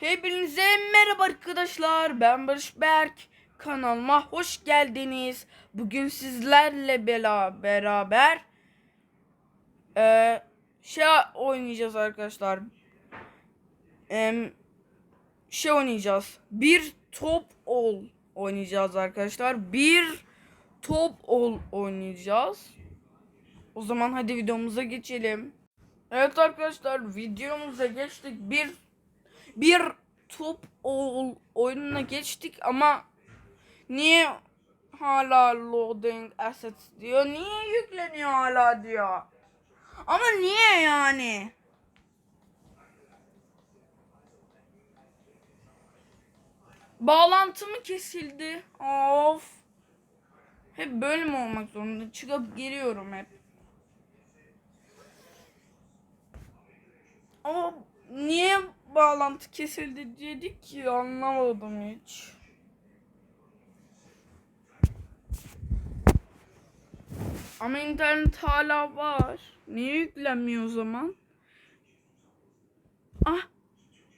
Hepinize merhaba arkadaşlar. Ben Barış Berk. Kanalıma hoş geldiniz. Bugün sizlerle bela beraber eee şey oynayacağız arkadaşlar. Em, şey oynayacağız. Bir top ol oynayacağız arkadaşlar. Bir top ol oynayacağız. O zaman hadi videomuza geçelim. Evet arkadaşlar videomuza geçtik. Bir bir top oyununa geçtik ama niye hala loading assets diyor? Niye yükleniyor hala diyor? Ama niye yani? Bağlantı mı kesildi? Of. Hep böyle mi olmak zorunda? Çıkıp geliyorum hep. Ama niye bağlantı kesildi dedik ki anlamadım hiç. Ama internet hala var. Niye yüklenmiyor o zaman? Ah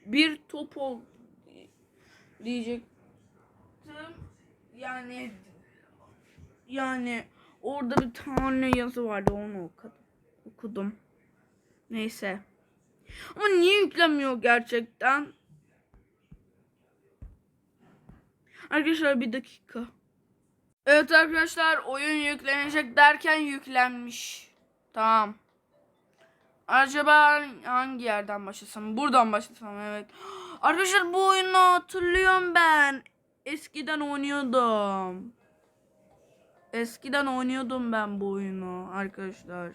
bir top ol diyecektim. Yani yani orada bir tane yazı vardı onu okudum. Neyse. Ama niye yüklenmiyor gerçekten? Arkadaşlar bir dakika. Evet arkadaşlar oyun yüklenecek derken yüklenmiş. Tamam. Acaba hangi yerden başlasam? Buradan başlasam evet. Arkadaşlar bu oyunu hatırlıyorum ben. Eskiden oynuyordum. Eskiden oynuyordum ben bu oyunu arkadaşlar.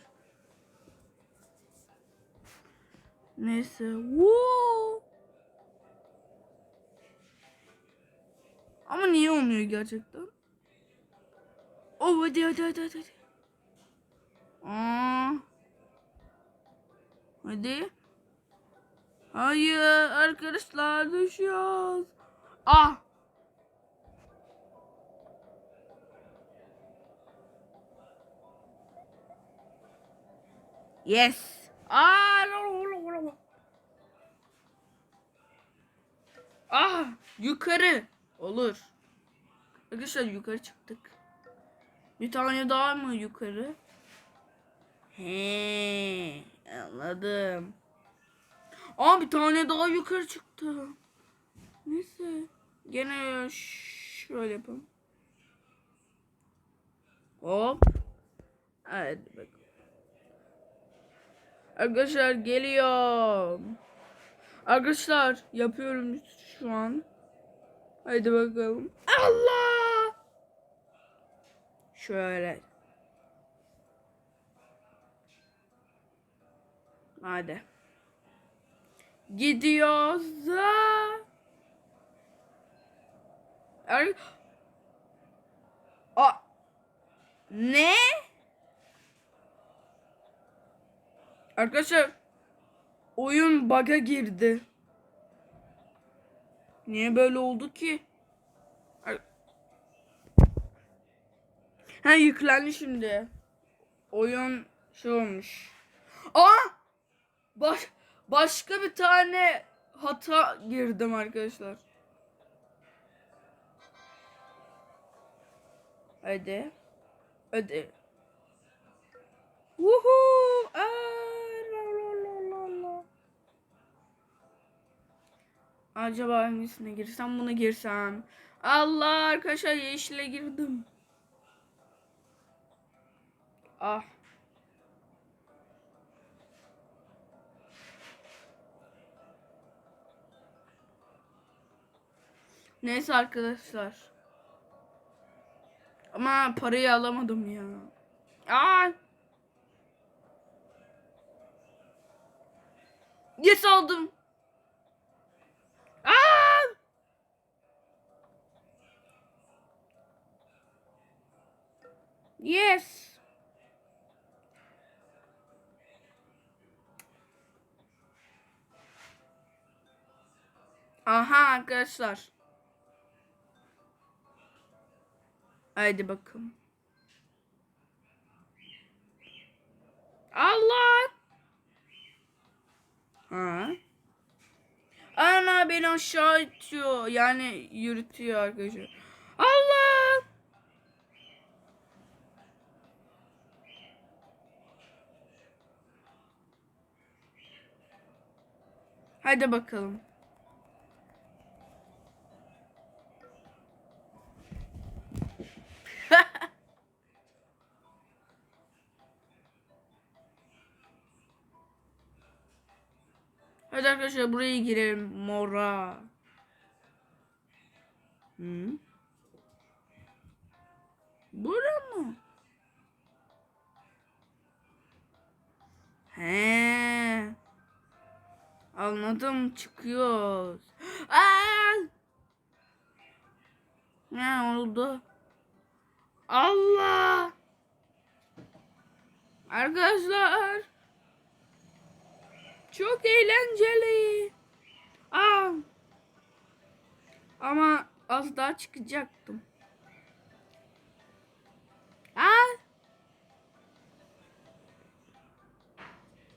Neyse. Woo! Ama niye olmuyor gerçekten? Oh hadi hadi hadi. hadi. Aa. Hadi. Hayır arkadaşlar düşüyoruz. Ah. Yes. Aa, yukarı. Olur. Arkadaşlar yukarı çıktık. Bir tane daha mı yukarı? He, anladım. Aa bir tane daha yukarı çıktı. Neyse. Gene şöyle yapalım. Hop. Hadi bakalım. Arkadaşlar geliyor. Arkadaşlar yapıyorum şu an. Haydi bakalım. Allah! Şöyle. Hadi. Gidiyoruz. Ar A ne? Arkadaşlar oyun bug'a girdi. Niye böyle oldu ki? Ha yüklendi şimdi. Oyun şey olmuş. Aa! Baş başka bir tane hata girdim arkadaşlar. Hadi. Hadi. Woohoo! Aa, Acaba hangisine girsem buna girsem. Allah arkadaşlar yeşile girdim. Ah. Neyse arkadaşlar. Ama parayı alamadım ya. Aa! Yes aldım. Aa! Yes. Aha arkadaşlar. Haydi bakalım. Allah. Ha. Ana beni aşağı itiyor. Yani yürütüyor arkadaşlar. Allah! Hadi bakalım. Hadi arkadaşlar buraya girelim. Mora. Hı? Bura Anladım çıkıyoruz. Aa! Ne oldu? Allah! Arkadaşlar çok eğlenceli. Aa. Ama az daha çıkacaktım. Aa.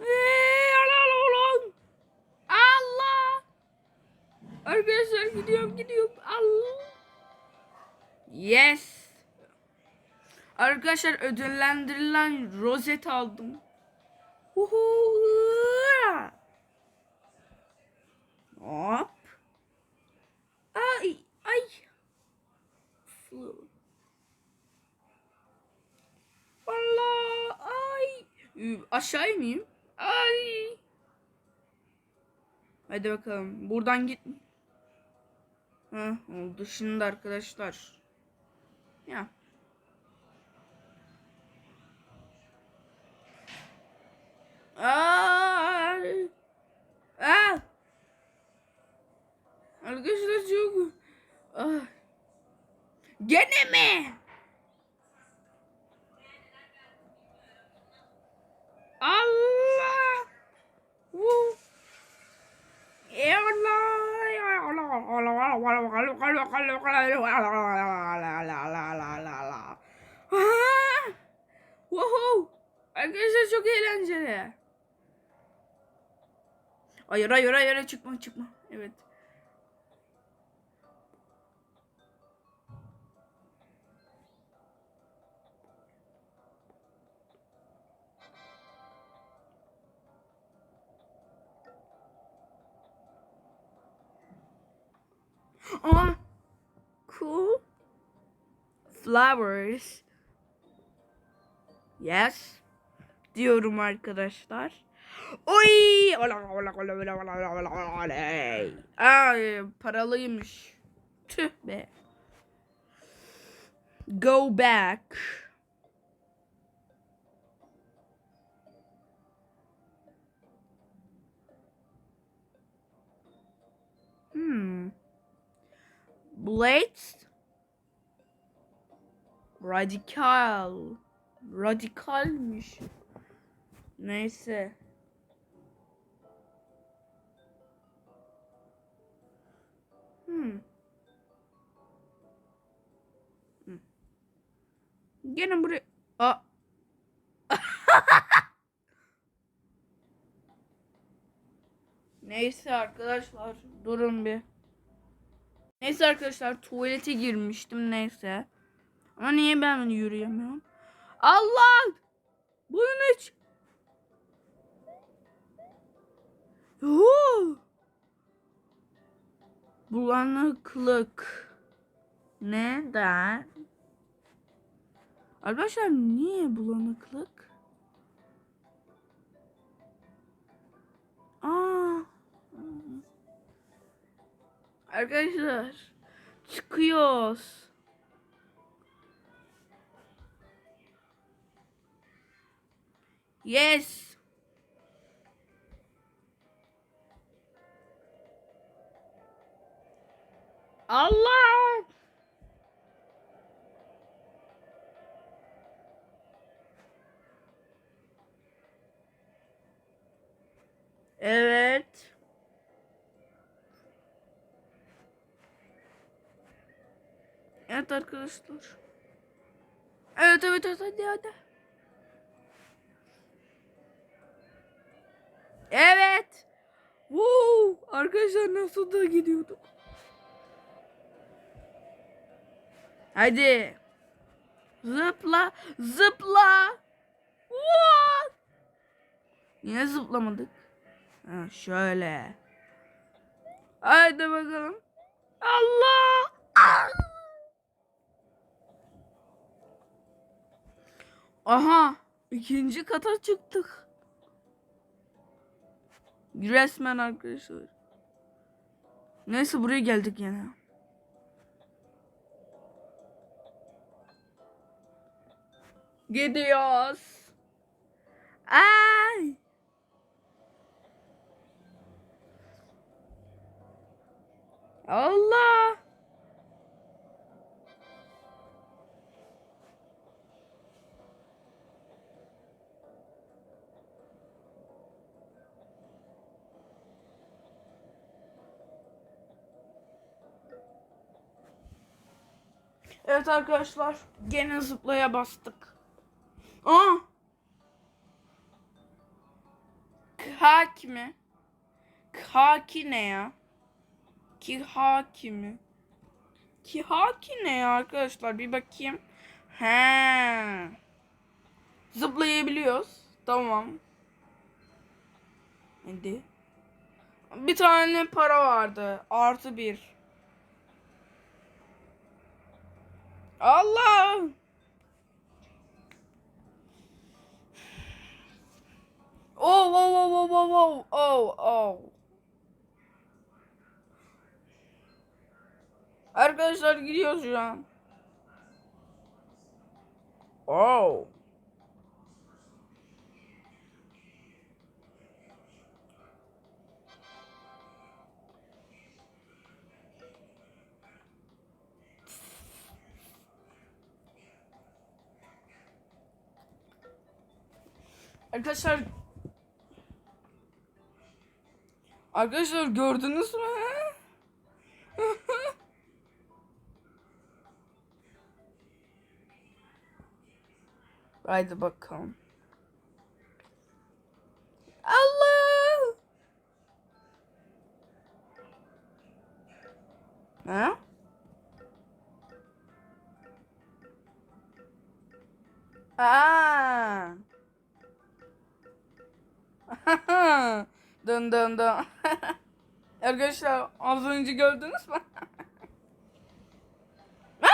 Ee, Allah Allah. Allah. Arkadaşlar gidiyorum gidiyorum. Allah. Yes. Arkadaşlar ödüllendirilen rozet aldım. Hop. Ay ay. Allah ay. Aşağı ineyim. Ay. Hadi bakalım. Buradan git. Heh, oldu şimdi arkadaşlar. Ya. Ay. Ah. Arkadaşlar çok... Ah. Gene mi? Allah! Woo! Woohoo! Arkadaşlar çok eğlenceli. Hayır hayır hayır çıkma çıkma. Evet. Aa, cool flowers. Yes. Diyorum arkadaşlar. Oy! Ay, paralıymış. Tüh be. Go back. Hmm. Blades. Radikal. Radikalmiş. Neyse. Hmm. Hmm. Gene buraya... Aa. Neyse arkadaşlar durun bir. Neyse arkadaşlar tuvalete girmiştim neyse. Ama niye ben yürüyemiyorum? Allah! Bunun hiç... Huu! Bulanıklık. Neden? Arkadaşlar niye bulanıklık? Aa. Arkadaşlar çıkıyoruz. Yes. Allah. Evet. Evet arkadaşlar. Evet evet evet hadi hadi. Evet. Woo! Arkadaşlar nasıl da gidiyorduk. Hadi. Zıpla, zıpla. What? Niye zıplamadık? Ha, şöyle. Haydi bakalım. Allah! Ah! Aha! ikinci kata çıktık. Resmen arkadaşlar. Neyse buraya geldik yine. Gidiyoruz. Ay! Allah! Evet arkadaşlar gene zıplaya bastık. Aa! Kaki mi? Kaki ne ya? Ki haki mi? Ki haki ne ya arkadaşlar bir bakayım. He. Zıplayabiliyoruz. Tamam. Hadi. Bir tane para vardı. Artı bir. Allah! Oh, oh, oh, oh, oh, oh, oh, oh. Arkadaşlar gidiyoruz şu an. Oh. Arkadaşlar Arkadaşlar gördünüz mü? Haydi bakalım. Az önce gördünüz mü?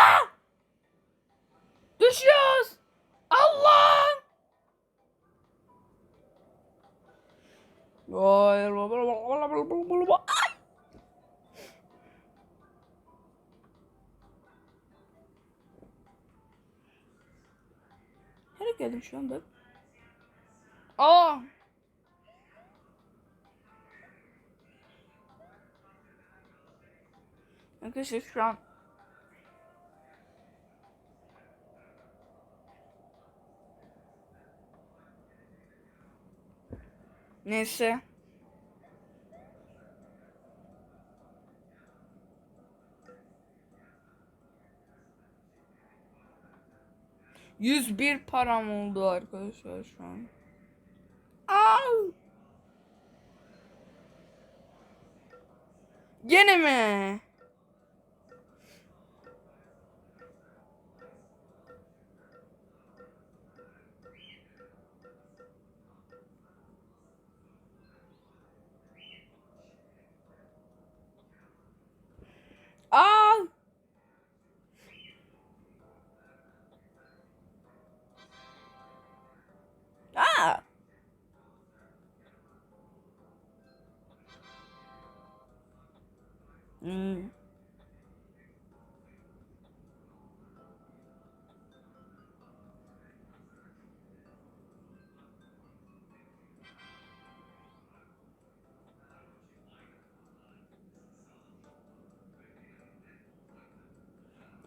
Düşüyoruz. Allah! Ay! Nereye geldim şu anda? Aa! Arkadaşlar şu an Neyse. Yüz bir param oldu arkadaşlar şu an. Aa! Gene mi?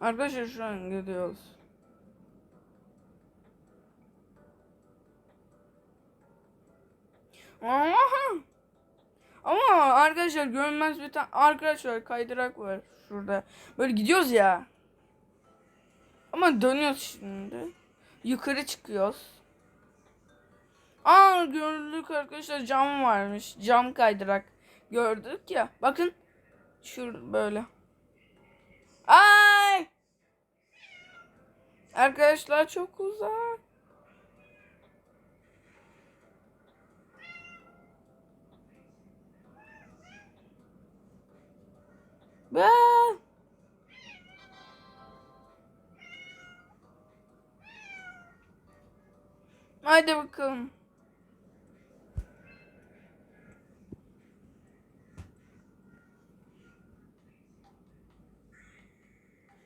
Arkadaşlar şu an gidiyoruz. Aha! Ama arkadaşlar görünmez bir tane arkadaşlar kaydırak var şurada. Böyle gidiyoruz ya. Ama dönüyoruz şimdi. Yukarı çıkıyoruz. Aa gördük arkadaşlar cam varmış. Cam kaydırak. gördük ya. Bakın. Şur böyle. Ay! Arkadaşlar çok uzak. Ben. Haydi bakalım.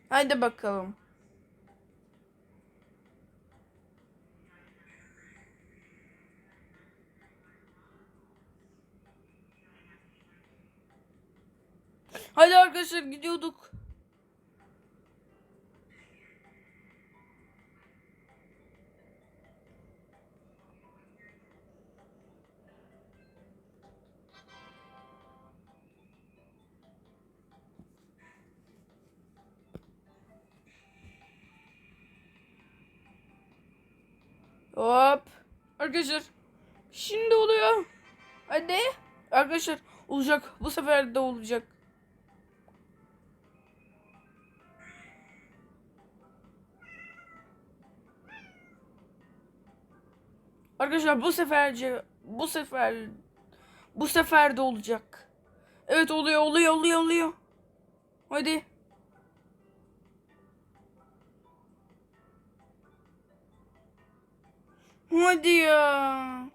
Haydi bakalım. Arkadaşlar gidiyorduk. Hop. Arkadaşlar. Şimdi oluyor. Hadi. Arkadaşlar olacak. Bu sefer de olacak. Arkadaşlar bu seferce bu sefer bu sefer de olacak. Evet oluyor oluyor oluyor oluyor. Hadi. Hadi ya.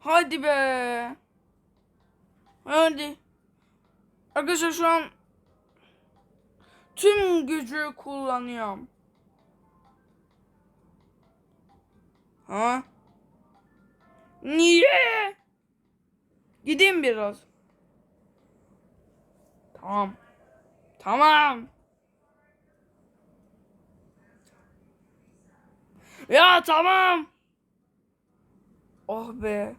Hadi be. Hadi. Arkadaşlar şu an tüm gücü kullanıyorum. Ha? Niye? Gideyim biraz. Tamam. Tamam. Ya tamam. Oh be.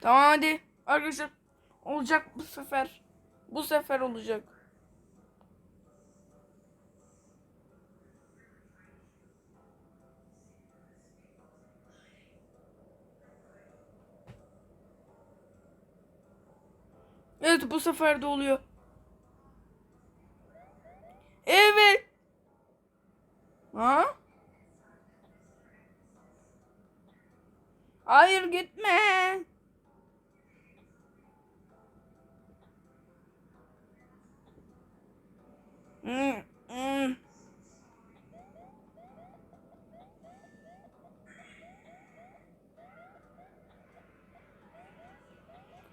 Tamam hadi. Arkadaşlar olacak bu sefer. Bu sefer olacak. Evet bu sefer de oluyor. Evet. Ha? Hayır gitme. Hmm,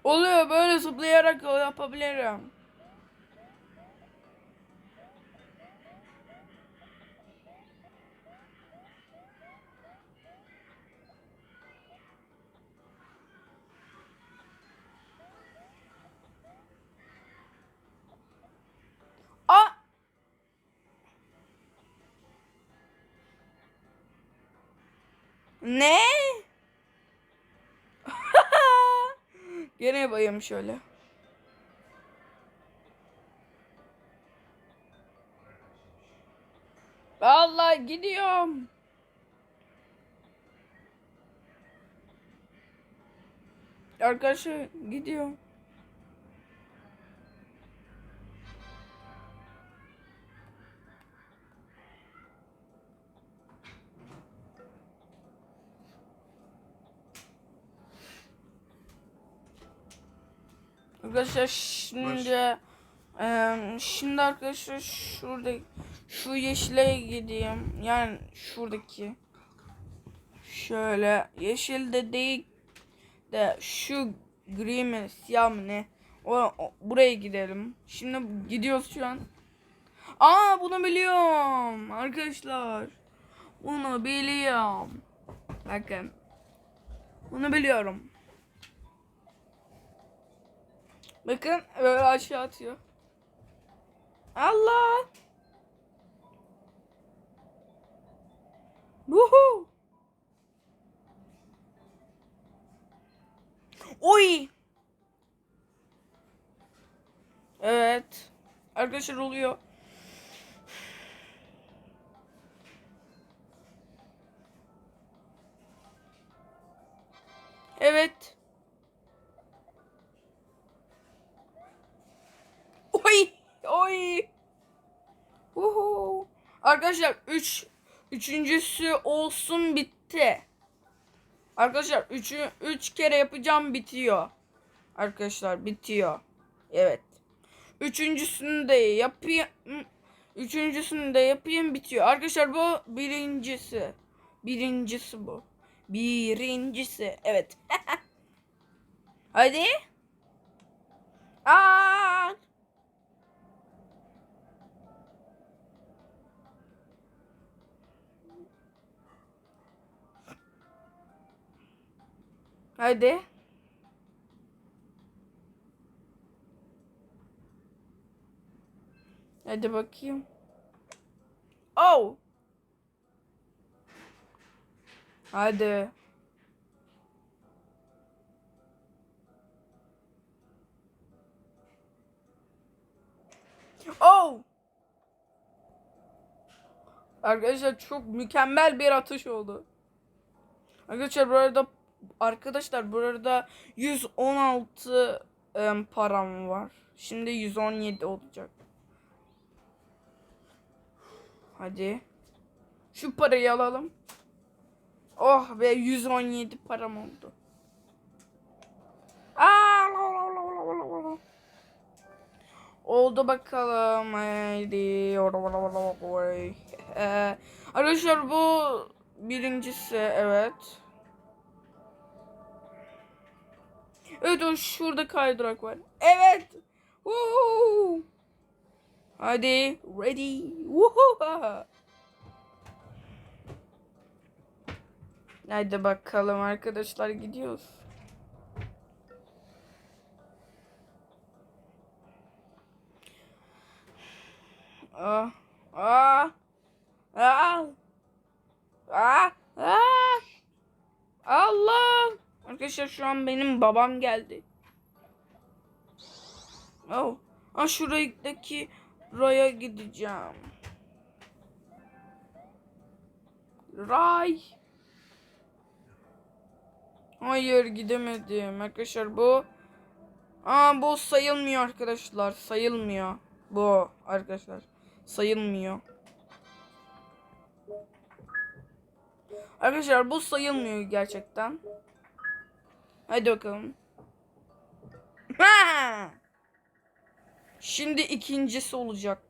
Oluyor böyle zıplayarak yapabilirim. Ne? Gene yapayım şöyle. Vallahi gidiyorum. Arkadaşlar gidiyorum. Arkadaşlar şimdi şimdi arkadaşlar şurada şu yeşile gideyim. Yani şuradaki şöyle yeşil de değil de şu gri mi siyah mı ne? O, o- buraya gidelim. Şimdi gidiyoruz şu an. Aa bunu biliyorum arkadaşlar. Bunu biliyorum. Bakın. Bunu biliyorum. Bakın böyle aşağı atıyor. Allah! Vuhu! Oy! Evet. Arkadaşlar oluyor. Evet. Arkadaşlar 3 üçüncüsü olsun bitti. Arkadaşlar 3 3 kere yapacağım bitiyor. Arkadaşlar bitiyor. Evet. Üçüncüsünü de yapayım. Üçüncüsünü de yapayım bitiyor. Arkadaşlar bu birincisi. Birincisi bu. Birincisi. Evet. Hadi. Aa! Hadi. Hadi bakayım. Oh. Hadi. Oh. Arkadaşlar çok mükemmel bir atış oldu. Arkadaşlar bu arada arkadaşlar burada 116 em, param var. Şimdi 117 olacak. Hadi. Şu parayı alalım. Oh be 117 param oldu. Aa, la. Oldu bakalım. Haydi. Ee, arkadaşlar bu birincisi evet. Evet o şurada kaydırak var. Evet. Woo! Hadi. Ready. Woohoo! Hadi bakalım arkadaşlar gidiyoruz. Ah. Ah. Ah. Ah. Ah. Allah. Arkadaşlar şu an benim babam geldi. Oh. Ah şuradaki raya gideceğim. Ray. Hayır gidemedim arkadaşlar bu. Aa bu sayılmıyor arkadaşlar sayılmıyor. Bu arkadaşlar sayılmıyor. Arkadaşlar bu sayılmıyor gerçekten. Hadi bakalım. Ha! Şimdi ikincisi olacak.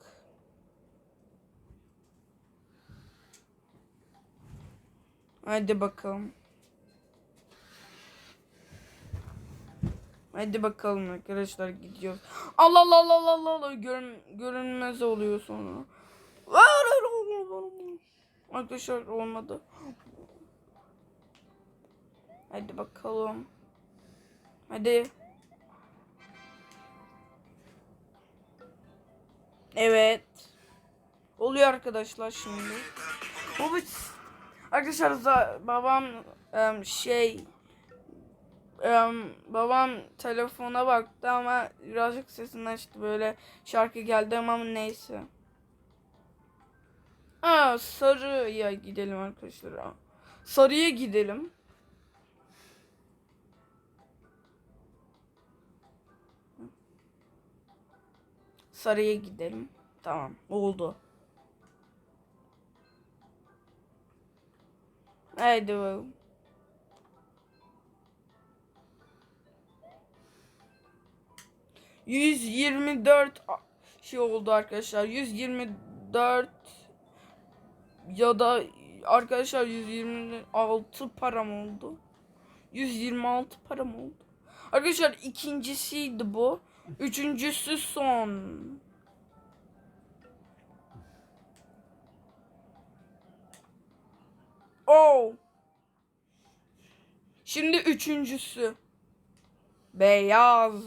Hadi bakalım. Hadi bakalım arkadaşlar gidiyoruz. Allah Allah Allah Allah Allah görün görünmez oluyor sonra. Arkadaşlar olmadı. Hadi bakalım. Hadi. Evet. Oluyor arkadaşlar şimdi. Bu bir- Arkadaşlar za- babam şey babam telefona baktı ama birazcık sesini açtı böyle şarkı geldi ama neyse. Aa sarıya gidelim arkadaşlar. Sarıya gidelim. Sarıya gidelim. Tamam oldu. Haydi bakalım. Yüz yirmi dört şey oldu arkadaşlar. Yüz yirmi dört ya da arkadaşlar 126 param oldu. 126 param oldu. Arkadaşlar ikincisiydi bu. Üçüncüsü son. Oh. Şimdi üçüncüsü. Beyaz.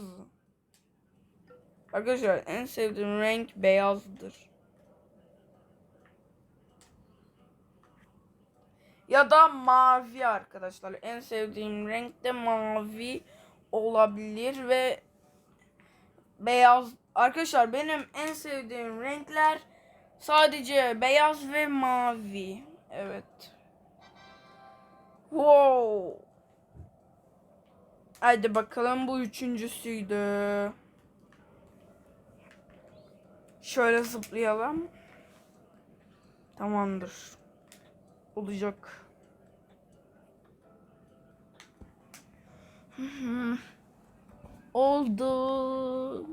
Arkadaşlar en sevdiğim renk beyazdır. Ya da mavi arkadaşlar. En sevdiğim renk de mavi olabilir ve beyaz. Arkadaşlar benim en sevdiğim renkler sadece beyaz ve mavi. Evet. Wow. Hadi bakalım bu üçüncüsüydü. Şöyle zıplayalım. Tamamdır. Olacak. Hı hı. Oldu.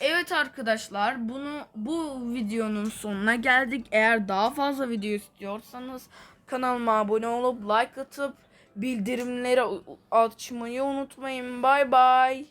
Evet arkadaşlar bunu bu videonun sonuna geldik. Eğer daha fazla video istiyorsanız kanalıma abone olup like atıp bildirimleri açmayı unutmayın. Bay bay.